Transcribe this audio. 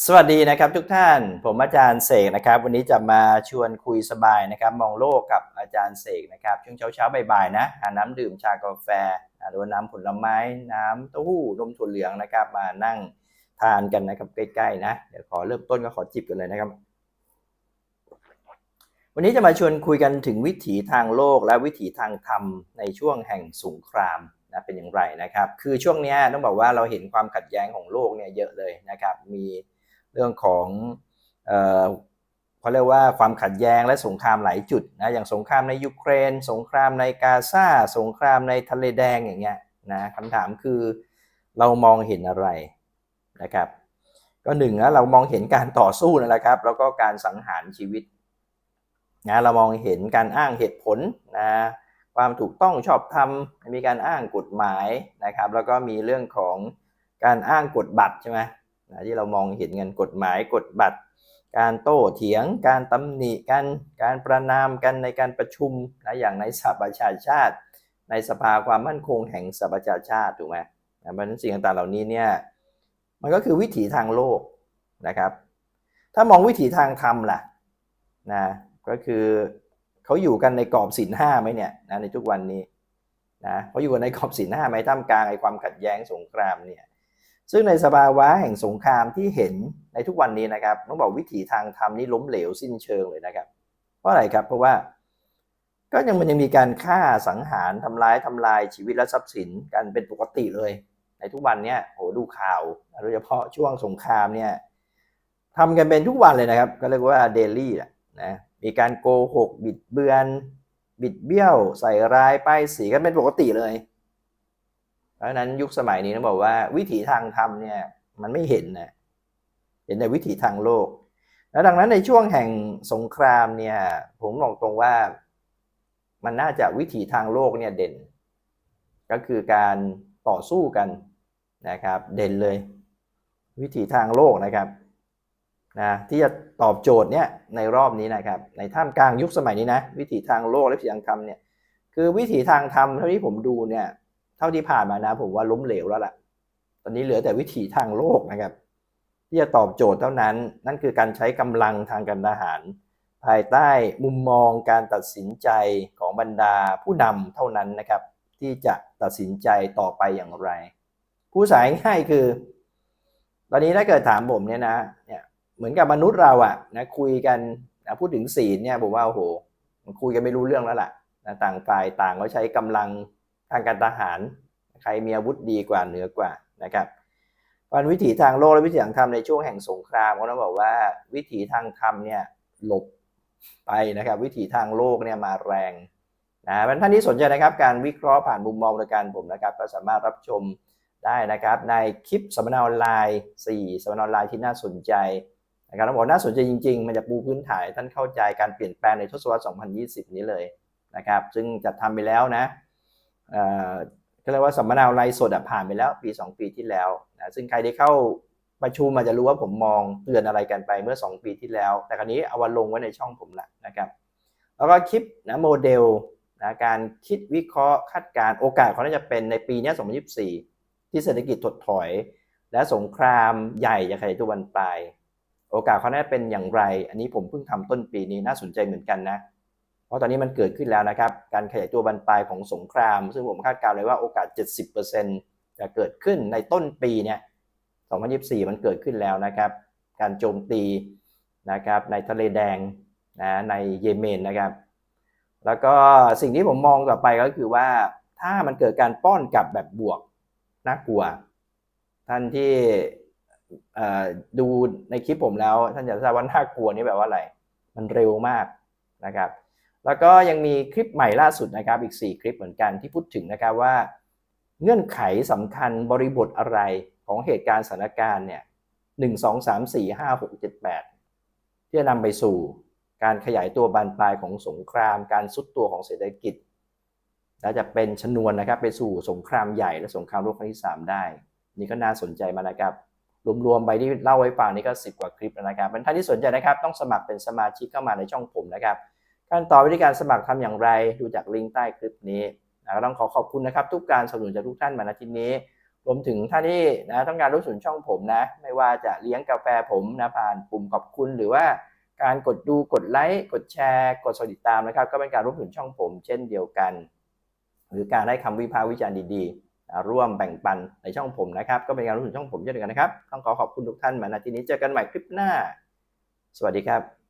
สวัสดีนะครับทุกท่านผมอาจารย์เสกนะครับ วันนี้จะมาชวนคุยสบายนะครับ มองโลกกับอาจารย์เสกนะครับ ช่วงเช้าเช้าๆบ่ายๆนะหาน้ำดื่มชากาแฟหรือว่าน้ำผลไม้ น้ำเต้าหู้นมถั่วเหลืองนะครับ มานั่งทานกันนะครับใกล้ๆนะเดี๋ยวขอเริ่มต้นก็ขอจิบกันเลยนะครับ วันนี้จะมาชวนคุยกันถึงวิถีทางโลกและวิถีทางธรรมในช่วงแห่งสงครามนะเป็นอย่างไรนะครับ คือช่วงเนี้ยต้องบอกว่าเราเห็นความขัดแย้งของโลกเนี่ยเยอะเลยนะครับ มี เรื่องของเขาเรียกว่าความขัดแย้งและสงครามหลายจุดนะอย่างสงครามในยูเครน สงครามในกาซาสงครามในทะเลแดงอย่างเงี้ยนะคำถามคือเรามองเห็นอะไรนะครับ ก็หนึ่งนะเรามองเห็นการต่อสู้นั่นแหละครับ แล้วก็การสังหารชีวิตนะเรามองเห็นการอ้างเหตุผลนะความถูกต้องชอบธรรมมีการอ้างกฎหมายนะครับ แล้วก็มีเรื่องของการอ้างกฎบัตรใช่ไหม นะที่เรามองเห็นกันกฎหมายกฎบัตร การโต้เถียง การตำหนิกันการประนามกันในการประชุมนะอย่างในสหประชาชาติ ในสภาความมั่นคงแห่งสหประชาชาติถูกไหมนะเพราะฉะนั้นสิ่งต่างๆเหล่านี้เนี่ยมันก็คือวิถีทางโลกนะครับ ถ้ามองวิถีทางธรรมล่ะนะก็คือเขาอยู่กันในกรอบศีลห้าไหมเนี่ยนะในทุกวันนี้นะเขาอยู่กันในกรอบศีลห้าไหมท่ามกลางไอ้ความขัดแย้งสงครามเนี่ย ซึ่งในสภาวะแห่งสงครามที่เห็นในทุกวันนี้นะครับต้องบอกวิถีทางธรรมนี่ล้มเหลวสิ้นเชิงเลยนะครับ เพราะอะไรครับเพราะว่าก็ยังมันยังมีการฆ่าสังหารทำร้ายทำลายชีวิตและทรัพย์สินกันเป็นปกติเลย ในทุกวันเนี้ยโหดูข่าวโดยเฉพาะช่วงสงครามเนี่ยทำกันเป็นทุกวันเลยนะครับ ก็เรียกว่าเดลี่แหละนะมีการโกหก บิดเบือน บิดเบี้ยว ใส่ร้ายป้ายสีกันเป็นปกติเลย ราะฉะนั้นยุคสมัยนี้ต้องบอกว่าวิถีทางธรรมเนี่ยมันไม่เห็นนะเห็นแต่วิถีทางโลก แล้วดังนั้นในช่วงแห่งสงครามเนี่ยผมบอกตรงว่ามันน่าจะวิถีทางโลกเนี่ยเด่น ก็คือการต่อสู้กันนะครับ เด่นเลย วิถีทางโลกนะครับนะที่จะตอบโจทย์เนี่ยในรอบนี้นะครับ ในท่ามกลางยุคสมัยนี้นะวิถีทางโลกและวิถีทางธรรมเนี่ยคือวิถีทางธรรมเท่าที่ผมดูเนี่ย ท่าที่ผ่านมานะ ผมว่าล้มเหลวแล้วล่ะ ตอนนี้เหลือแต่วิถีทางโลกนะครับ ที่จะตอบโจทย์เท่านั้น นั่นคือการใช้กำลังทางการทหาร ภายใต้มุมมองการตัดสินใจของบรรดาผู้นำเท่านั้นนะครับ ที่จะตัดสินใจต่อไปอย่างไร ผู้สายง่ายคือ ตอนนี้ถ้าเกิดถามผมเนี่ยนะเนี่ยเหมือนกับมนุษย์เราอะนะคุยกันนะพูดถึงศีลเนี่ยผมว่าโอ้โหมันคุยกันไม่รู้เรื่องแล้วล่ะนะต่างฝ่ายต่างก็ใช้กำลัง ทางการทหาร ใครมีอาวุธดีกว่าเหนือกว่านะครับวันวิถีทางโลกและวิถีทางธรรมในช่วงแห่งสงครามก็ต้องบอกว่าวิถีทางธรรมเนี่ยหลบไปนะครับ วิถีทางโลกเนี่ยมาแรงนะท่านที่สนใจนะครับการวิเคราะห์ผ่านมุมมองในการผมนะครับ ก็สามารถรับชมได้นะครับ ในคลิปสัมมนาออนไลน์4สัมมนาออนไลน์ที่น่าสนใจนะครับต้องบอกน่าสนใจจริง ๆ มันจะปูพื้นฐานท่านเข้าใจการเปลี่ยนแปลงในทศวรรษ 2020 นี้เลยนะครับ ซึ่งจัดทำไปแล้วนะ ก็เรียกว่าสัมมนาออนไลน์สดผ่านไปแล้วปี 2 ปีที่แล้วนะซึ่งใครได้เข้าประชุมอาจจะรู้ว่าผมมองเตือนอะไรกันไปเมื่อ 2 ปีที่แล้ว แต่คราวนี้เอาวันลงไว้ในช่องผมละนะครับแล้วก็คลิปนะโมเดลนะการคิดวิเคราะห์คาดการณ์โอกาสเขาน่าจะเป็นในปีนี้2024 ที่เศรษฐกิจถดถอย และสงครามใหญ่จะขยายตัววันปลาย โอกาสเขาน่าจะเป็นอย่างไร อันนี้ผมเพิ่งทำต้นปีนี้น่าสนใจเหมือนกันนะ ราะตอนนี้มันเกิดขึ้นแล้วนะครับ การขยายตัวบันปลายของสงคราม ซึ่งผมคาดการณ์เลยว่าโอกาส 70%จะเกิดขึ้นในต้นปีเนี่ย 2024 มันเกิดขึ้นแล้วนะครับ การโจมตีนะครับในทะเลแดงนะในเยเมนนะครับ แล้วก็สิ่งที่ผมมองต่อไปก็คือว่าถ้ามันเกิดการป้อนกลับแบบบวกน่ากลัว ท่านที่ดูในคลิปผมแล้ว ท่านจะทราบว่าน่ากลัวนี่แบบว่าอะไร มันเร็วมากนะครับ แล้วก็ยังมีคลิปใหม่ล่าสุดนะครับอีก 4 คลิปเหมือนกันที่พูดถึงนะครับว่า เงื่อนไขสำคัญบริบทอะไรของเหตุการณ์สถานการณ์เนี่ยหนึ่งสองสามสี่ห้าหกเจ็ดแปดที่จะนำไปสู่การขยายตัวบานปลายของสงคราม การซุดตัวของเศรษฐกิจ และจะเป็นชนวนนะครับไปสู่สงครามใหญ่และสงครามโลกครั้งที่ 3 ได้ นี่ก็น่าสนใจมานะครับ รวมๆไปที่เล่าไว้ฟังนี่ก็ 10 กว่าคลิปแล้วนะครับเป็นท่านที่สนใจนะครับต้องสมัครเป็นสมาชิกเข้ามาในช่องผมนะครับ ขั้นตอนวิธีการสมัครทำอย่างไร ดูจากลิงก์ใต้คลิปนี้นะก็ต้องขอขอบคุณนะครับ ทุกการสนับสนุนจากทุกท่านมาณที่นี้ รวมถึงท่านที่นะต้องการร่วมสนุนช่องผมนะ ไม่ว่าจะเลี้ยงกาแฟผมนะผ่านปุ่มขอบคุณ หรือว่าการกดดูกดไลค์กดแชร์ กดสติดตามนะครับ ก็เป็นการร่วมสนุนช่องผม เช่นเดียวกัน หรือการให้คำวิพากษ์วิจารณ์ดีๆนะร่วมแบ่งปันในช่องผมนะครับ ก็เป็นการร่วมสนุนช่องผมเช่นเดียวกันนะครับ ต้องขอขอบคุณทุกท่านมาณที่นี้เจอกันใหม่คลิปหน้า สวัสดีครับ